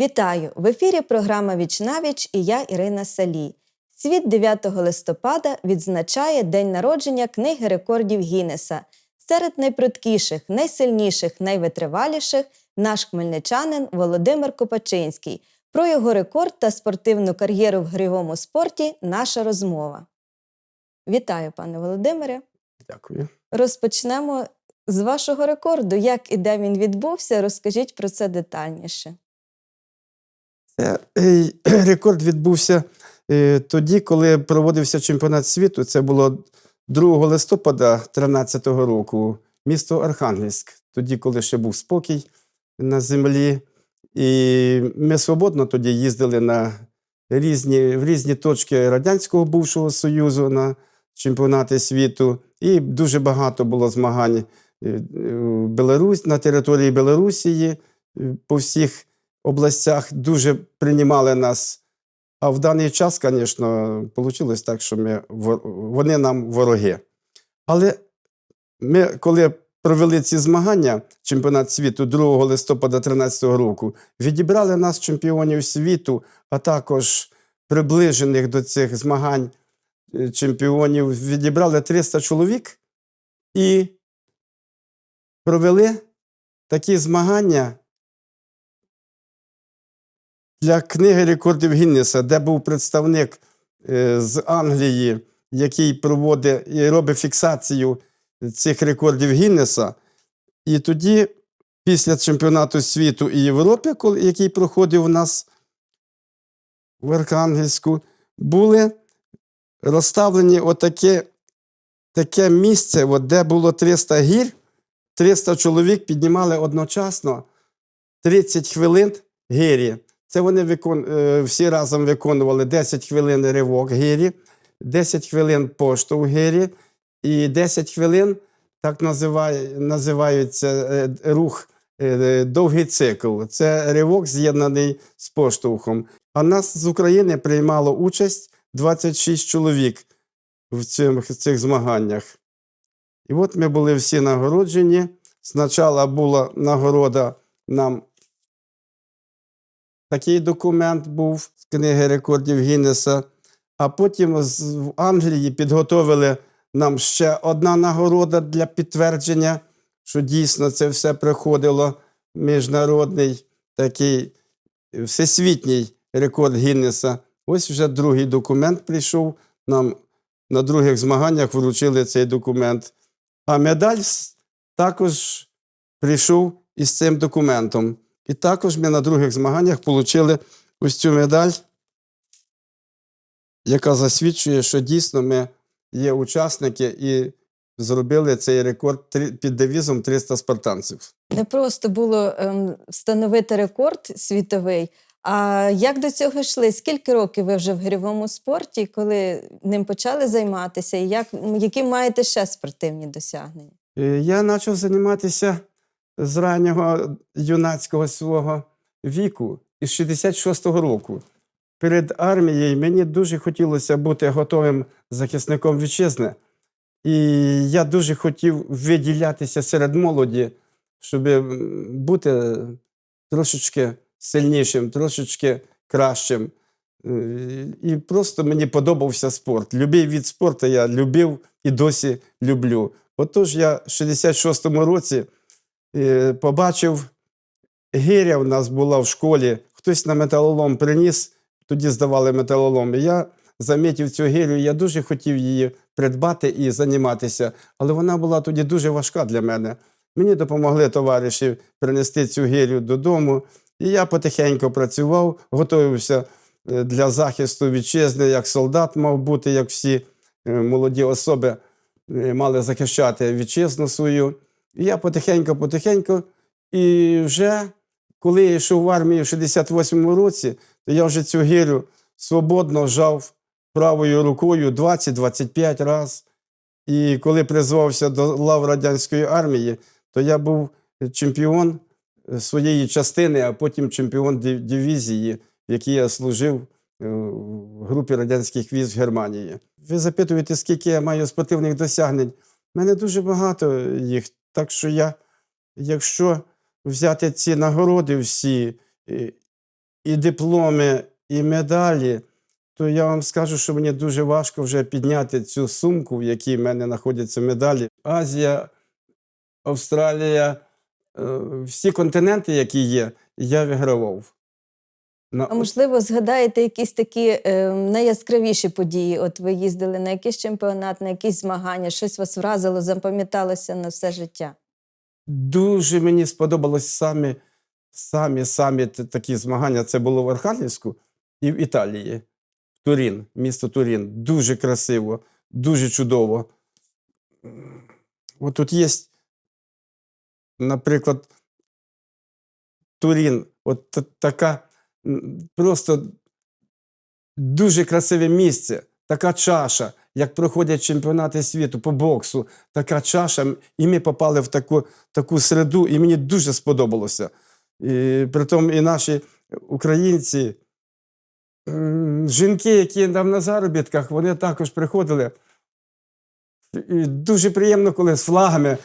Вітаю! В ефірі програма Віч навіч і я Ірина Салій. Світ 9 листопада відзначає День народження книги рекордів Гіннеса. Серед найпрудкіших, найсильніших, найвитриваліших наш хмельничанин Володимир Копачинський. Про його рекорд та спортивну кар'єру в гривому спорті наша розмова. Вітаю, пане Володимире. Дякую. Розпочнемо з вашого рекорду. Як і де він відбувся, розкажіть про це детальніше. Е, рекорд відбувся е, тоді, коли проводився чемпіонат світу. Це було 2 листопада 2013 року, місто Архангельськ. Тоді, коли ще був спокій на землі. І ми свободно тоді їздили на різні, в різні точки Радянського бувшого Союзу на чемпіонати світу. І дуже багато було змагань е, Білорусь, на території Білорусії е, по всіх областях дуже приймали нас. А в даний час, звісно, вийшло так, що ми, вони нам вороги. Але ми, коли провели ці змагання, чемпіонат світу 2 листопада 2013 року, відібрали нас чемпіонів світу, а також приближених до цих змагань е, чемпіонів, відібрали 300 чоловік і провели такі змагання для книги рекордів Гіннеса, де був представник е, з Англії, який проводить і робить фіксацію цих рекордів Гіннеса. І тоді, після чемпіонату світу і Європи, який проходив у нас в Архангельську, були розставлені отаке таке місце, от де було 300 гір, 300 чоловік піднімали одночасно 30 хвилин гирі. Це вони викон... е, всі разом виконували 10 хвилин ривок гирі, 10 хвилин поштовх гирі і 10 хвилин так називає, називається е, рух е, довгий цикл. Це ривок з'єднаний з поштовхом. А нас з України приймало участь 26 чоловік в цих, цих змаганнях. І от ми були всі нагороджені. Спочатку була нагорода нам такий документ був з книги рекордів Гіннеса. А потім в Англії підготовили нам ще одна нагорода для підтвердження, що дійсно це все приходило міжнародний такий всесвітній рекорд Гіннеса. Ось вже другий документ прийшов. Нам на других змаганнях вручили цей документ. А медаль також прийшов із цим документом. І також ми на других змаганнях отримали ось цю медаль, яка засвідчує, що дійсно ми є учасники і зробили цей рекорд під девізом 300 спартанців. Не просто було ем, встановити рекорд світовий. А як до цього йшли? Скільки років ви вже в гирьовому спорті, коли ним почали займатися, і як, які маєте ще спортивні досягнення? Е, Я почав займатися з раннього юнацького свого віку із 66-го року. Перед армією мені дуже хотілося бути готовим захисником вітчизни. І я дуже хотів виділятися серед молоді, щоб бути трошечки сильнішим, трошечки кращим. Е, І просто мені подобався спорт. Любий від спорту я любив і досі люблю. Отож, я в 66-му році побачив, гиря в нас була в школі, хтось на металолом приніс, тоді здавали металолом. І я замітив цю гирю, я дуже хотів її придбати і займатися, але вона була тоді дуже важка для мене. Мені допомогли товариші принести цю гирю додому, і я потихеньку працював, готувався е, для захисту вітчизни, як солдат мав бути, як всі е, молоді особи е, мали захищати вітчизну свою. І я потихеньку-потихеньку, і вже коли я йшов в армію в 68-му році, то я вже цю гирю свободно жав правою рукою 20-25 разів. І коли призвався до лав радянської армії, то я був чемпіон е, своєї частини, а потім чемпіон дивізії, в якій я служив е, в групі радянських військ в Германії. Ви запитуєте, скільки я маю спортивних досягнень? У мене дуже багато їх. Так що я, якщо взяти ці нагороди всі, і дипломи, і медалі, то я вам скажу, що мені дуже важко вже підняти цю сумку, в якій в мене знаходяться медалі. Азія, Австралія, е, всі континенти, які є, я вигравав. На, А можливо, згадаєте якісь такі е, найяскравіші події? От ви їздили на якийсь чемпіонат, на якісь змагання, щось вас вразило, запам'яталося на все життя. Дуже мені сподобалось самі, самі, самі такі змагання. Це було в Архангельську і в Італії. Турін, місто Турін. Дуже красиво, дуже чудово. От тут є, наприклад, Турін, от така просто дуже красиве місце, така чаша, як проходять чемпіонати світу по боксу, така чаша, і ми попали в таку, таку середу, і мені дуже сподобалося. І, притом і наші українці, жінки, які там на заробітках, вони також приходили. І дуже приємно, коли з флагами,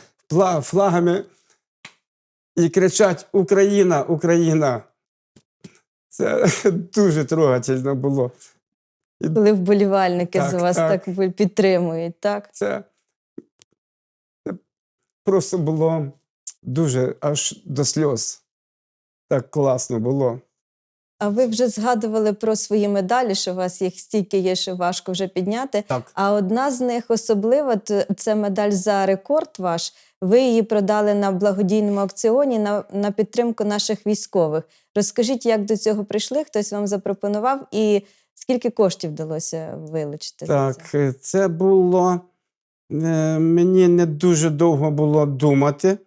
флагами і кричать Україна, Україна. Це дуже трогательно було. Коли вболівальники Так, за вас так. так, підтримують, так? Це, це просто було дуже аж до сльоз. Так класно було. А ви вже згадували про свої медалі, що у вас їх стільки є, що важко вже підняти. Так. А одна з них особлива це медаль за рекорд ваш. Ви її продали на благодійному аукціоні на, на підтримку наших військових. Розкажіть, як до цього прийшли? Хтось вам запропонував, і скільки коштів вдалося вилучити? Так, це було. е, Мені не дуже довго було думати.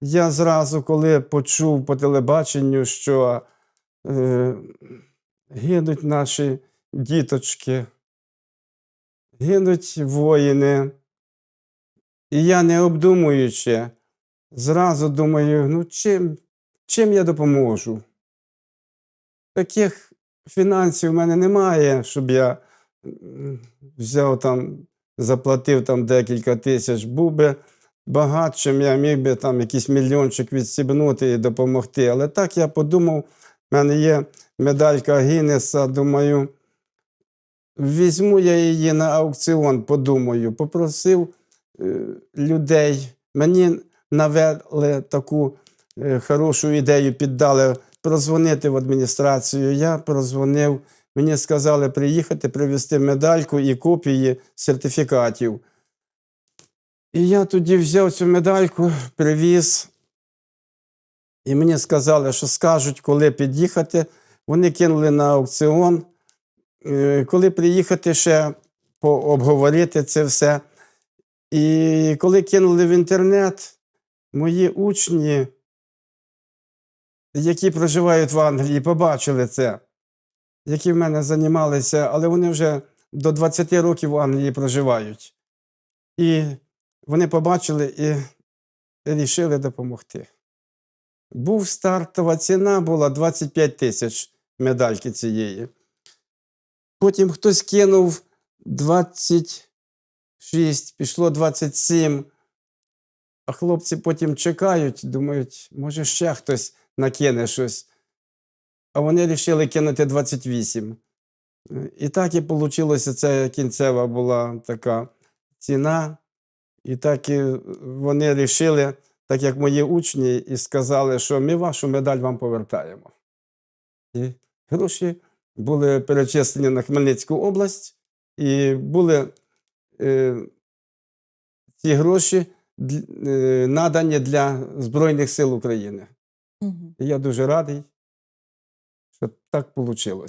Я зразу, коли почув по телебаченню, що е, гинуть наші діточки, гинуть воїни. І я, не обдумуючи, зразу думаю, ну чим, чим я допоможу? Таких фінансів в мене немає, щоб я взяв там, заплатив там декілька тисяч, був би багатшим, я міг би там якийсь мільйончик відсібнути і допомогти. Але так я подумав, в мене є медалька Гіннеса, думаю, візьму я її на аукціон, подумаю, попросив е, людей, мені навели таку е, хорошу ідею, піддали прозвонити в адміністрацію. Я прозвонив. Мені сказали приїхати, привезти медальку і копії сертифікатів. І я тоді взяв цю медальку, привіз. І мені сказали, що скажуть, коли під'їхати. Вони кинули на аукціон. Е, Коли приїхати ще обговорити це все. І коли кинули в інтернет, мої учні, які проживають в Англії, побачили це які в мене займалися, але вони вже до 20 років в Англії проживають. І вони побачили і вирішили допомогти. Був стартова ціна була 25 тисяч медальки цієї. Потім хтось кинув 26, пішло 27. А хлопці потім чекають, думають, може ще хтось накине щось а вони вирішили кинути 28. Е, І так і вийшло, це кінцева була така ціна. І так і вони вирішили, так як мої учні, і сказали, що ми вашу медаль вам повертаємо. І гроші були перечислені на Хмельницьку область, і були е, ці гроші е, надані для Збройних сил України. І я дуже радий, що так вийшло.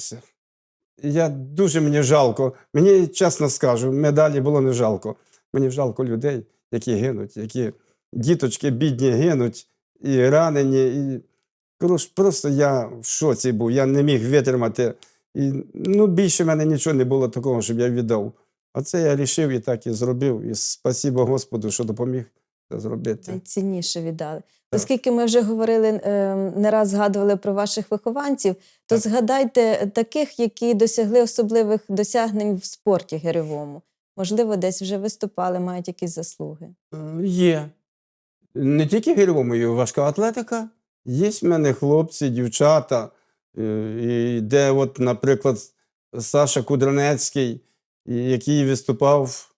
Я дуже мені жалко. Мені чесно скажу, медалі було не жалко. Мені жалко людей, які гинуть, які діточки бідні гинуть і ранені. І... Просто я в шоці був, я не міг витримати. І, ну, більше в мене нічого не було такого, щоб я віддав. А це я рішив і так і зробив. І спасибо Господу, що допоміг це зробити. Найцінніше віддали. Оскільки ми вже говорили, е, не раз згадували про ваших вихованців, то Так. згадайте таких, які досягли особливих досягнень в спорті гирьовому. Можливо, десь вже виступали, мають якісь заслуги. Е, Є. Не тільки гірьовому, і важка атлетика. Є в мене хлопці, дівчата, Е, І де, от, наприклад, Саша Кудранецький, який виступав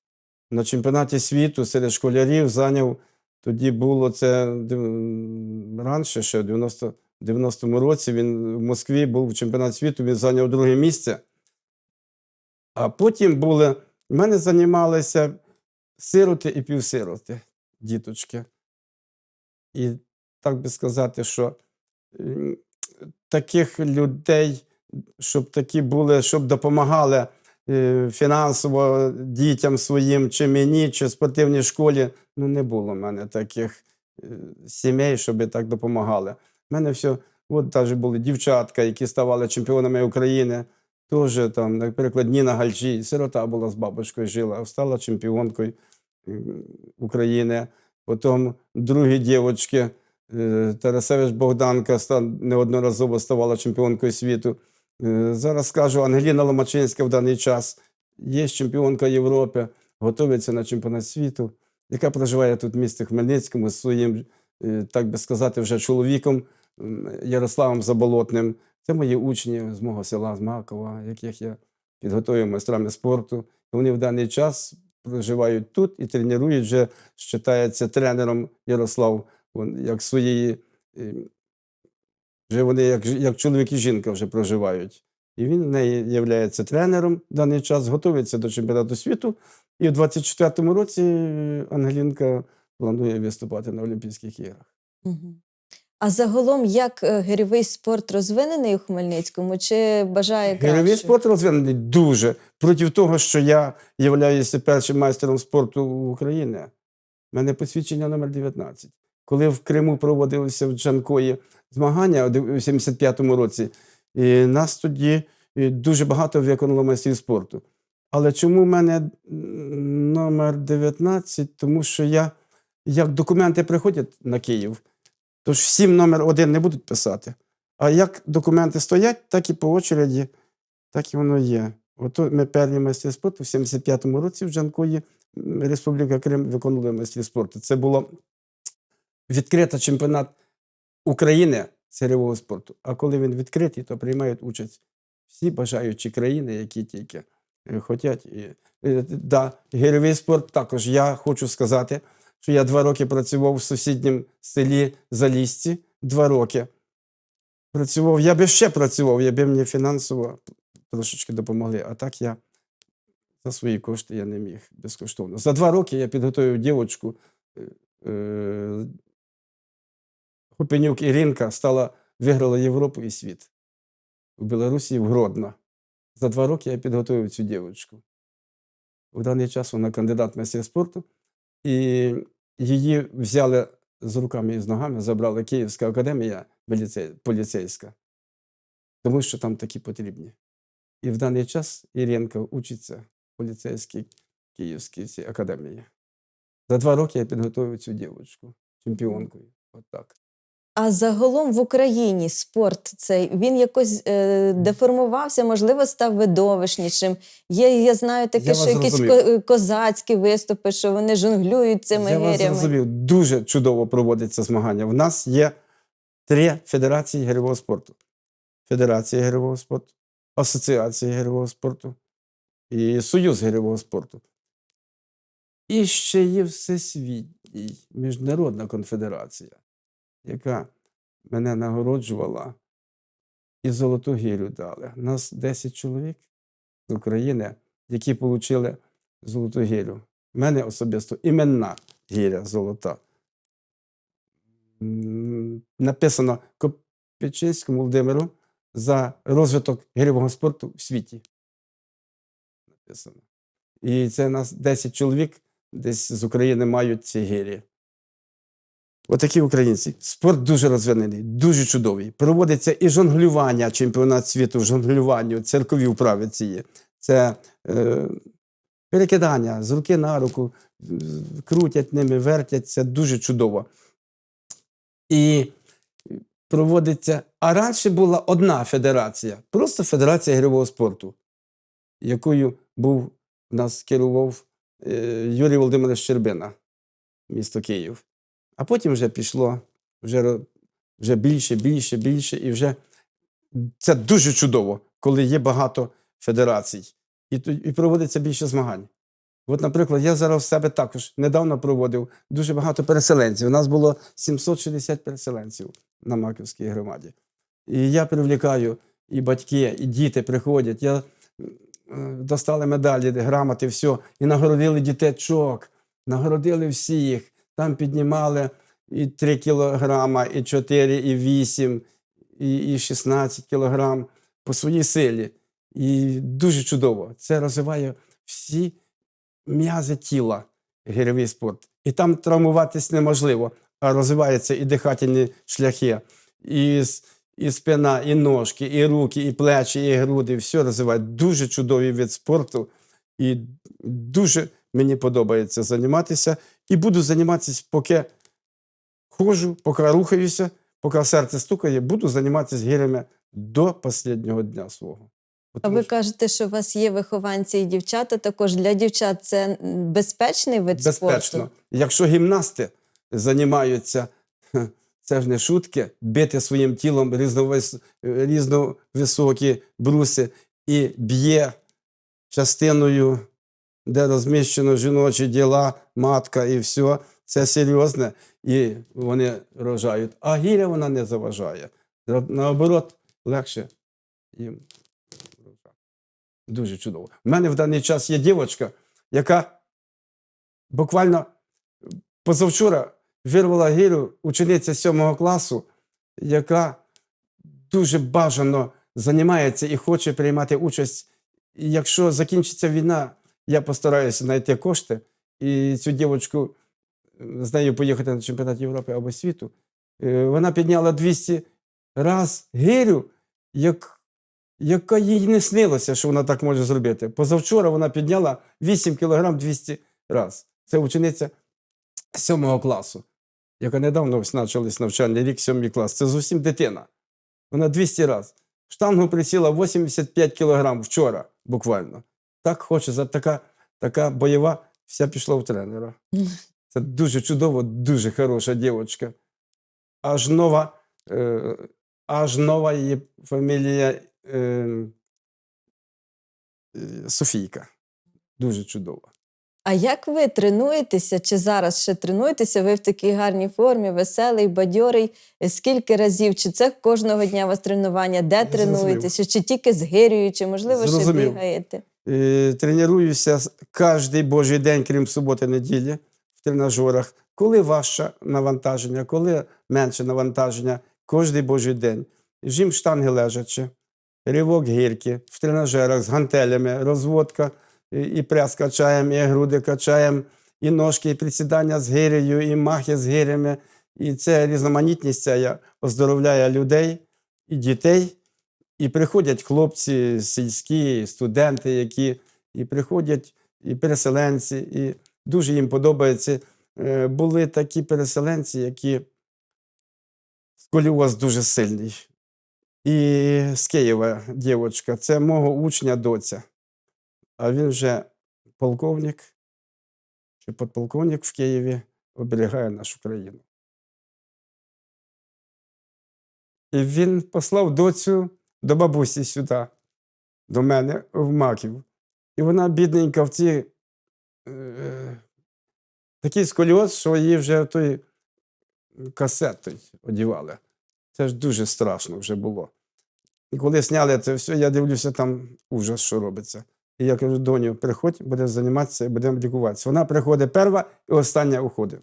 на чемпіонаті світу серед школярів, зайняв тоді було це раніше, ще в 90, 90-му році. Він в Москві був в чемпіонаті світу, він зайняв друге місце. А потім були, в мене займалися сироти і півсироти, діточки. І так би сказати, що таких людей, щоб такі були, щоб допомагали е, фінансово дітям своїм, чи мені, чи спортивній школі, ну не було в мене таких е, сімей, щоб так допомагали. У мене все, от навіть були дівчатка, які ставали чемпіонами України. Теж там, наприклад, Ніна Гальчі, сирота була з бабушкою жила, стала чемпіонкою України. Потім другі дівчатки, е, Тарасевич Богданка неодноразово ставала чемпіонкою світу. Е, Зараз скажу, Ангеліна Ломачинська в даний час є чемпіонка Європи, готується на чемпіонат світу, яка проживає тут в місті Хмельницькому з своїм, е, так би сказати, вже чоловіком Ярославом Заболотним. Це мої учні з мого села, з Макова, яких я підготовив майстрами спорту. Вони в даний час проживають тут і тренують вже, вважається тренером Ярослав, як своєї. Вже вони як, як чоловік і жінка вже проживають. І він в неї є тренером в даний час, готується до чемпіонату світу. І в 24-му році е, Ангелінка планує виступати на Олімпійських іграх. Мгм. А загалом, як е, гирьовий спорт розвинений у Хмельницькому, чи бажає Гірьовий спорт розвинений дуже проти того, що я являюся першим майстером спорту України. У мене посвідчення номер 19. Коли в Криму проводилися в Джанкої змагання у 75-му році, і нас тоді дуже багато виконало майстрів спорту. Але чому в мене номер 19? Тому що я, як документи приходять на Київ, тож всім номер один не будуть писати. А як документи стоять, так і по очереді, так і воно є. Ото ми перші майстри спорту в 75-му році в Джанкої, Республіка Крим, виконували майстрів спорту. Це було відкрита чемпіонат України сирівого спорту. А коли він відкритий, то приймають участь всі бажаючі країни, які тільки е, хотять. Е, да, гірьовий спорт також. Я хочу сказати, що я два роки працював в сусідньому селі Залісці. Два роки працював. Я би ще працював, якби мені фінансово трошечки допомогли. А так я за свої кошти я не міг безкоштовно. За два роки я підготовив дівчинку. Е, Хупенюк Іринка стала, виграла Європу і світ в Білорусі в Гродно. За два роки я підготовив цю дівчинку. В даний час вона кандидат в майстер спорту, і її взяли з руками і з ногами, забрала Київська академія поліцейська, тому що там такі потрібні. І в даний час Іренка учиться в поліцейській Київській академії. За два роки я підготовив цю дівчинку чемпіонкою. Отак. А загалом в Україні спорт цей він якось е, деформувався, можливо, став видовищнішим. Є, я знаю таке, Я що якісь зрозумів. е, козацькі виступи, що вони жонглюють цими Я вас гирями. зрозумів, дуже чудово проводиться змагання. В нас є три федерації гирьового спорту: Федерація гирьового спорту, Асоціація гирьового спорту і Союз гирьового спорту. І ще є Всесвітній Міжнародна конфедерація, яка мене нагороджувала і золоту гірю дали. Нас 10 чоловік з України, які отримали золоту гірю. У мене особисто іменна гіря золота. Написано Копичинському Володимиру за розвиток гірьового спорту в світі. Написано. І це нас 10 чоловік десь з України мають ці гірі. Отакі українці. Спорт дуже розвинений, дуже чудовий. Проводиться і жонглювання, чемпіонат світу в жонглюванні, церкові вправи ці є. Це е, перекидання з руки на руку, крутять ними, вертять. Це дуже чудово. І проводиться. А раніше була одна федерація, просто Федерація гірьового спорту, якою був нас керував е, Юрій Володимирович Щербина, місто Київ. А потім вже пішло вже, вже більше, більше, більше, і вже це дуже чудово, коли є багато федерацій і, і проводиться більше змагань. От, наприклад, я зараз в себе також недавно проводив дуже багато переселенців. У нас було 760 переселенців на Маківській громаді. І я привлікаю і батьки, і діти приходять. Я е, достали медалі, грамоти, все, і нагородили дітечок, нагородили всіх. Там піднімали і 3 кілограма, і 4, і 8, і, і 16 кілограм по своїй силі. І дуже чудово. Це розвиває всі м'язи тіла, гірьовий спорт. І там травмуватись неможливо, а розвиваються і дихательні шляхи, і, і спина, і ножки, і руки, і плечі, і груди. Все розвиває. Дуже чудовий вид спорту. І дуже мені подобається займатися. І буду займатися, поки ходжу, поки рухаюся, поки серце стукає, буду займатися гірями до останнього дня свого. А ви кажете, що у вас є вихованці і дівчата. Також для дівчат це безпечний вид Безпечно. спорту. Якщо гімнасти займаються, це ж не шутки, бити своїм тілом різновис... різновисокі бруси і б'є частиною, де розміщено жіночі діла, матка і все. Це серйозне, і вони рожають. А гіря вона не заважає. Наоборот, легше їм рожати. Дуже чудово. У мене в даний час є дівчинка, яка буквально позавчора вирвала гірю учениця сьомого класу, яка дуже бажано займається і хоче приймати участь. І якщо закінчиться війна, я постараюся знайти кошти і цю дівчинку з нею поїхати на чемпіонат Європи або світу. Е, Вона підняла 200 раз гирю, як, яка їй не снилося, що вона так може зробити. Позавчора вона підняла 8 кг 200 раз. Це учениця 7 класу, яка недавно почалась навчальний рік, 7 клас. Це зовсім дитина. Вона 200 раз. Штангу присіла 85 кг вчора, буквально. Так хоче, за така, така бойова, вся пішла в тренера. Це дуже чудово, дуже хороша дівчинка. Аж нова, е, аж нова її фамілія е, е, Софійка. Дуже чудова. А як ви тренуєтеся? Чи зараз ще тренуєтеся? Ви в такій гарній формі, веселий, бадьорий. Скільки разів? Чи це кожного дня у вас тренування? Де Зрозумів. тренуєтеся? Чи тільки з чи можливо ще бігаєте? Е, тренуюся кожен божий день, крім суботи, неділі, в тренажерах. Коли важче навантаження, коли менше навантаження, кожен божий день. Жим штанги лежачи, ривок гірки в тренажерах з гантелями, розводка, і, прес качаємо, і груди качаємо, і ножки, і присідання з гирею, і махи з гирями. І це різноманітність ця оздоровляє людей і дітей. І приходять хлопці сільські, студенти, які і приходять, і переселенці, і дуже їм подобається. Е, Були такі переселенці, які сколіоз дуже сильний. І з Києва дівчинка, це мого учня доця. А він вже полковник чи подполковник в Києві оберігає нашу країну. І він послав доцю до бабусі сюди, до мене в Маків. І вона, бідненька, в ці е, такий сколіоз, що її вже той касет одівали. Це ж дуже страшно вже було. І коли зняли це все, я дивлюся, там ужас, що робиться. І я кажу, доню, приходь, будеш займатися і будемо лікуватися. Вона приходить перша і остання уходить.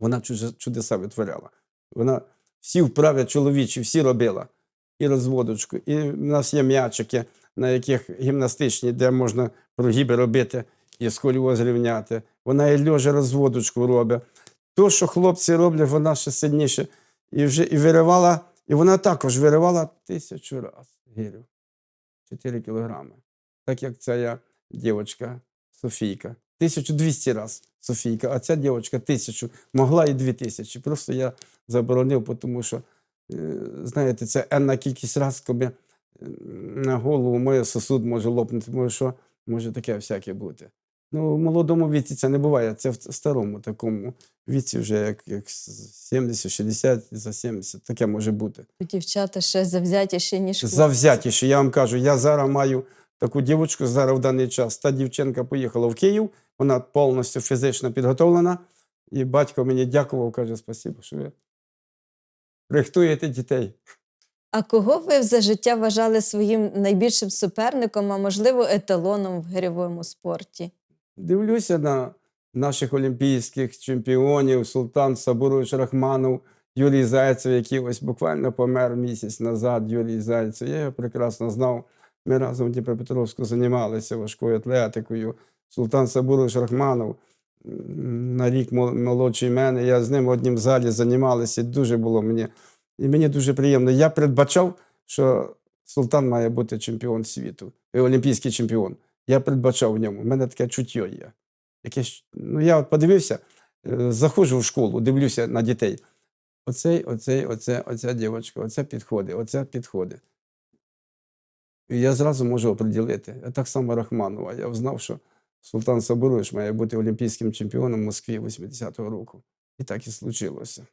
Вона чудеса витворяла. Вона всі вправи чоловічі, всі робила. І розводочку, і в нас є м'ячики, на яких гімнастичні, де можна прогіби робити і сколіоз рівняти. Вона і льожа розводочку робить. То, що хлопці роблять, вона ще сильніше. І вже і виривала, і вона також виривала тисячу разів гірю. 4 кілограми. Так як ця я дівчинка Софійка. 1200 разів Софійка, а ця дівчинка тисячу, могла і дві тисячі. Просто я заборонив, тому що, знаєте, це енна кількість разів, коли е, на голову моє сосуд може лопнути, може що, може таке всяке бути. Ну, в молодому віці це не буває. Це в старому такому віці, вже як, як 70-60 за 70, таке може бути. Дівчата ще завзятіші, ніж хлопці. Завзятіше. Я вам кажу, я зараз маю таку дівчинку зараз в даний час. Та дівчинка поїхала в Київ, вона повністю фізично підготовлена. І батько мені дякував, каже, спасибо, що ви рихтуєте дітей. А кого ви за життя вважали своїм найбільшим суперником, а можливо, еталоном в гирьовому спорті? Дивлюся на наших олімпійських чемпіонів, Султан Сабурович Рахманов, Юрій Зайцев, який ось буквально помер місяць назад. Юрій Зайцев. Я його прекрасно знав. Ми разом в Дніпропетровську займалися важкою атлетикою. Султан Сабурович Рахманов на рік молодший мене. Я з ним в однім залі займалися. Дуже було мені. І мені дуже приємно. Я передбачав, що Султан має бути чемпіон світу, і олімпійський чемпіон. Я передбачав в ньому. У мене таке чуття є. Якесь, ну, я от подивився, е, заходжу в школу, дивлюся на дітей. Оцей, оцей, оце, оця дівчинка, оце підходить, оце підходить. І я зразу можу оприділити. А Так само Рахманова. Я знав, що Султан Сабурович має бути олімпійським чемпіоном в Москві 80-го року. І так і случилося.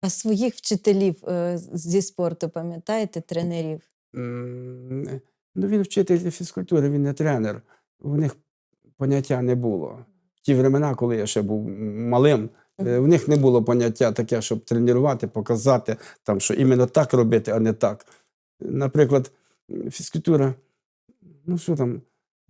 А своїх вчителів е, зі спорту, пам'ятаєте, тренерів? М, Ну, він вчитель фізкультури, він не тренер. У них поняття не було. В ті времена, коли я ще був малим, е, в них не було поняття таке, щоб тренувати, показати, там, що іменно так робити, а не так. Наприклад, фізкультура, ну що там,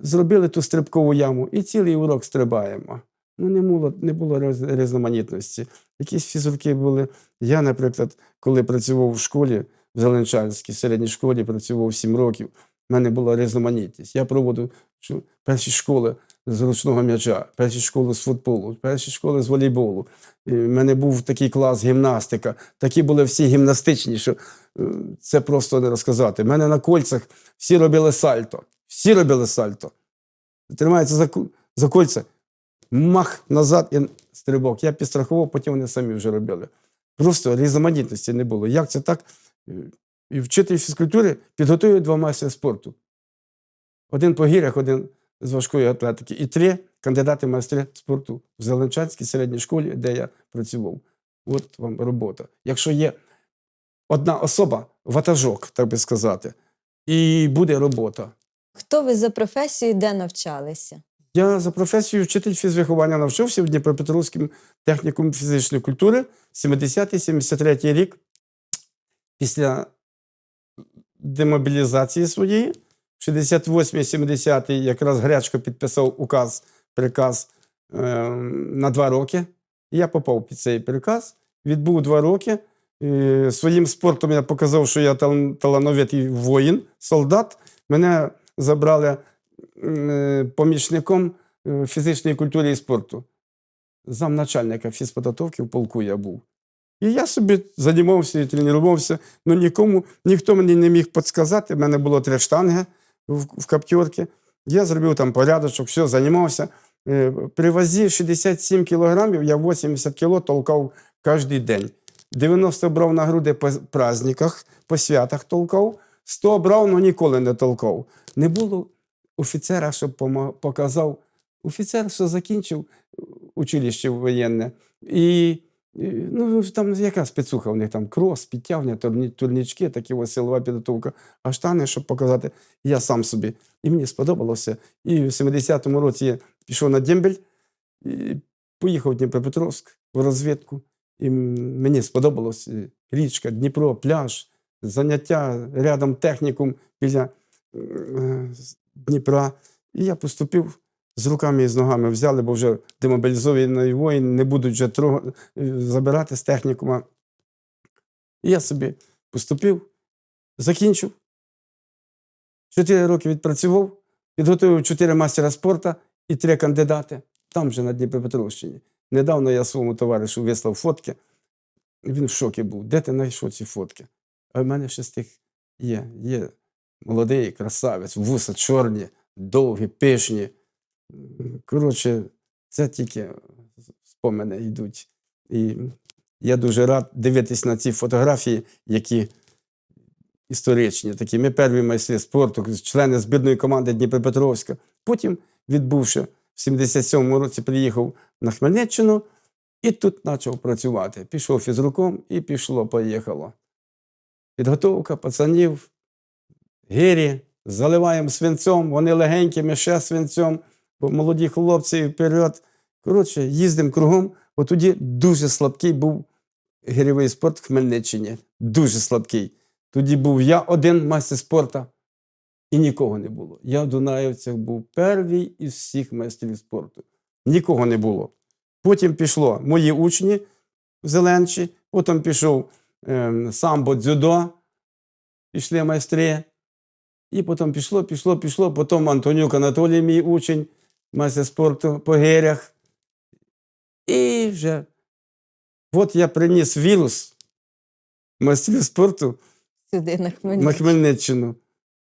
зробили ту стрибкову яму і цілий урок стрибаємо. Ну, не було, не було різноманітності. Якісь фізруки були. Я, наприклад, коли працював в школі, в Зеленчанській середній школі, працював 7 років, в мене була різноманітність. Я проводив перші школи з ручного м'яча, перші школи з футболу, перші школи з волейболу. В мене був такий клас гімнастика. Такі були всі гімнастичні, що е, це просто не розказати. У мене на кольцях всі робили сальто. Всі робили сальто. Тримається за, за кольця, мах назад і стрибок. Я підстрахував, потім вони самі вже робили. Просто різноманітності не було. Як це так? І вчитель фізкультури підготує два майстри спорту. Один по гірях, один з важкої атлетики. І три кандидати майстри спорту в Зеленчанській середній школі, де я працював. От вам робота. Якщо є одна особа, ватажок, так би сказати, і буде робота. Хто ви за професією, де навчалися? Я за професією вчитель фізвиховання навчався в Дніпропетровському технікумі фізичної культури 70-73 рік. Після демобілізації своєї, в 68-70 якраз Гречко підписав указ, приказ е, на два роки. Я попав під цей приказ, відбув два роки. Е, своїм спортом я показав, що я тал- талановитий воїн, солдат. Мене забрали е, помічником е, фізичної культури і спорту. Замначальника фізподготовки в полку я був. І я собі займався і тренувався. Ну нікому, ніхто мені не міг підказати. У мене було три штанги в, в каптьорці. Я зробив там порядочок, все, займався. При вазі 67 кілограмів я 80 кіло толкав кожен день. 90 брав на груди по праздниках, по святах толкав, 100 брав, але ніколи не толкав. Не було офіцера, щоб показав. Офіцер, що закінчив училище воєнне. І, ну, там яка спецуха в них там крос, підтягнення, турні, турнічки, такі ось силова підготовка. А штани, щоб показати, я сам собі. І мені сподобалося. І в 70-му році я пішов на дембель, і поїхав в Дніпропетровськ в розвідку. І мені сподобалось річка, Дніпро, пляж, заняття рядом технікум біля е, Дніпра. І я поступив з руками і з ногами. Взяли, бо вже демобілізований воїн, не будуть вже трого- е, забирати з технікума. І я собі поступив, закінчив. Чотири роки відпрацював, підготував чотири мастера спорту і три кандидати. Там же на Дніпропетровщині. Недавно я своєму товаришу вислав фотки. Він в шокі був. Де ти знайшов ці фотки? А в мене ще з тих є. Є молодий красавець, вуса чорні, довгі, пишні. Коротше, це тільки спомини йдуть. І я дуже рад дивитись на ці фотографії, які історичні. Такі. Ми перві майстри спорту, члени збірної команди Дніпропетровська. Потім, відбувши в 77-му році приїхав на Хмельниччину і тут почав працювати. Пішов фізруком і пішло, поїхало. Підготовка пацанів, гирі, заливаємо свинцем, вони легенькими, ще свинцем, бо молоді хлопці вперед. Коротше, їздимо кругом. От тоді дуже слабкий був гирьовий спорт в Хмельниччині. Дуже слабкий. Тоді був я один майстер спорту, і нікого не було. Я в Дунаєвцях був перший із всіх майстрів спорту. Нікого не було. Потім пішло мої учні в Зеленчі, потім пішов ем, самбо дзюдо, пішли майстри. І потім пішло, пішло, пішло. Потім Антонюк Анатолій, мій учень, майстер спорту по гирях. І вже от я приніс вірус майстрів спорту Сюди на на Хмельниччину. Хмельниччину.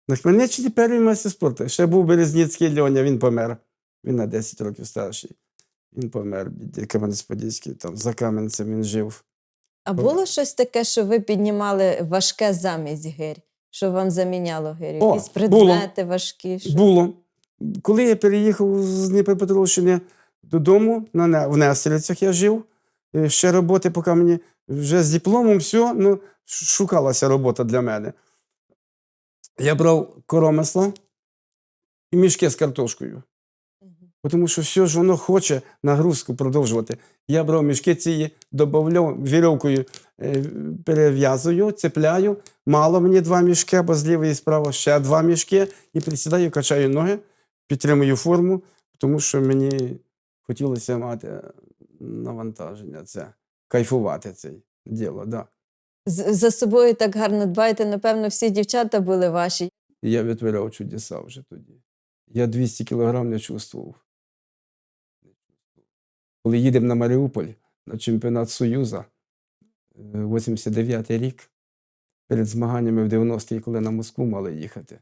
На Хмельниччині перший майстер спорту. Ще був Березніцький Льоня, він помер. Він на 10 років старший. Він помер, Кам'янець-Подільський, там за Кам'янцем він жив. А було щось таке, що ви піднімали важке замість гирь? Що вам заміняло гирю? О, Якісь було. предмети важкі? Що... Було. Коли я переїхав з Дніпропетровщини додому, на, в Нестерицях я жив, е, ще роботи, поки мені вже з дипломом все, ну, шукалася робота для мене. Я брав коромисло і мішки з картошкою. Тому що все ж воно хоче нагрузку продовжувати. Я брав мішки ці, додавав вірьовкою, е, перев'язую, цепляю. Мало мені два мішки, бо з лівої і справа ще два мішки. І присідаю, качаю ноги, підтримую форму, тому що мені хотілося мати е, навантаження, це, кайфувати це діло. Да. За собою так гарно дбаєте, напевно, всі дівчата були ваші. Я витворяв чудеса вже тоді. Я 200 кілограм не чувствував. Коли їдемо на Маріуполь на чемпіонат Союзу, е, 89-й рік, перед змаганнями в 90-ті, коли на Москву мали їхати.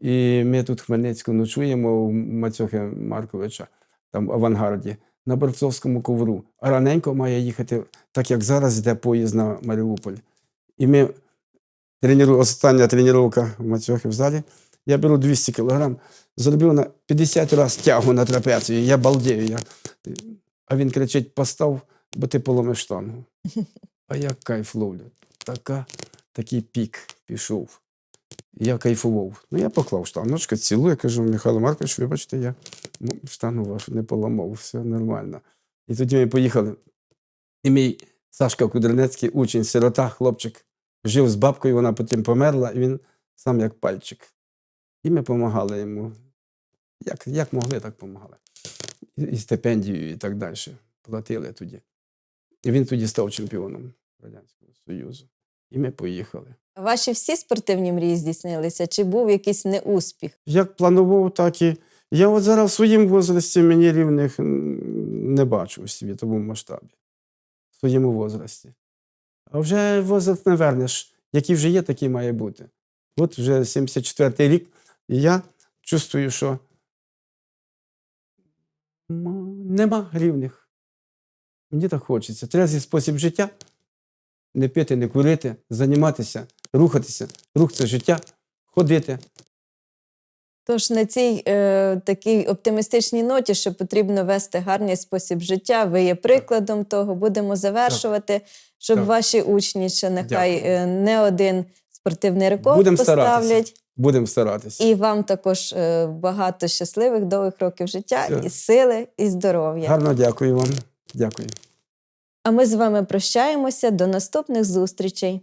І ми тут в Хмельницьку ночуємо у Мацьохи Марковича, там в авангарді, на борцовському ковру. А раненько має їхати, так як зараз йде поїзд на Маріуполь. І ми треніру, остання тренування в Мацьохи в залі. Я беру 200 кілограм, зробив на 50 разів тягу на трапецію. Я балдею. Я... А він кричить: постав, бо ти поломиш штангу. А я кайф ловлю. Така, такий пік пішов. Я кайфував. Ну, я поклав штаночку, цілую, кажу, Михайло Маркович, вибачте, я м, штангу вашу не поламав, все нормально. І тоді ми поїхали. І мій Сашка Кудринецький, учень, сирота, хлопчик, жив з бабкою, вона потім померла, і він сам як пальчик. І ми допомагали йому. Як, як могли, так допомагали. І, стипендію, і так далі. Платили тоді. І він тоді став чемпіоном Радянського Союзу. І ми поїхали. Ваші всі спортивні мрії здійснилися? Чи був якийсь неуспіх? Як планував, так і. Я от зараз в своїм возрасті мені рівних не бачу у світовому масштабі. В своєму возрасті. А вже возраст не вернеш. Який вже є, такий має бути. От вже 74-й рік, і я чувствую, що нема рівних. Мені так хочеться. Трезвий спосіб життя. Не пити, не курити, займатися, рухатися. Рух це життя, ходити. Тож на цій е, такій оптимістичній ноті, що потрібно вести гарний спосіб життя, ви є прикладом того. Будемо завершувати, щоб Так. ваші учні ще нехай Дякую. е, не один спортивний рекорд Будемо поставлять. старатися. Будемо старатися. І вам також е, багато щасливих довгих років життя, Все. і сили, і здоров'я. Гарно дякую вам. Дякую. А ми з вами прощаємося до наступних зустрічей.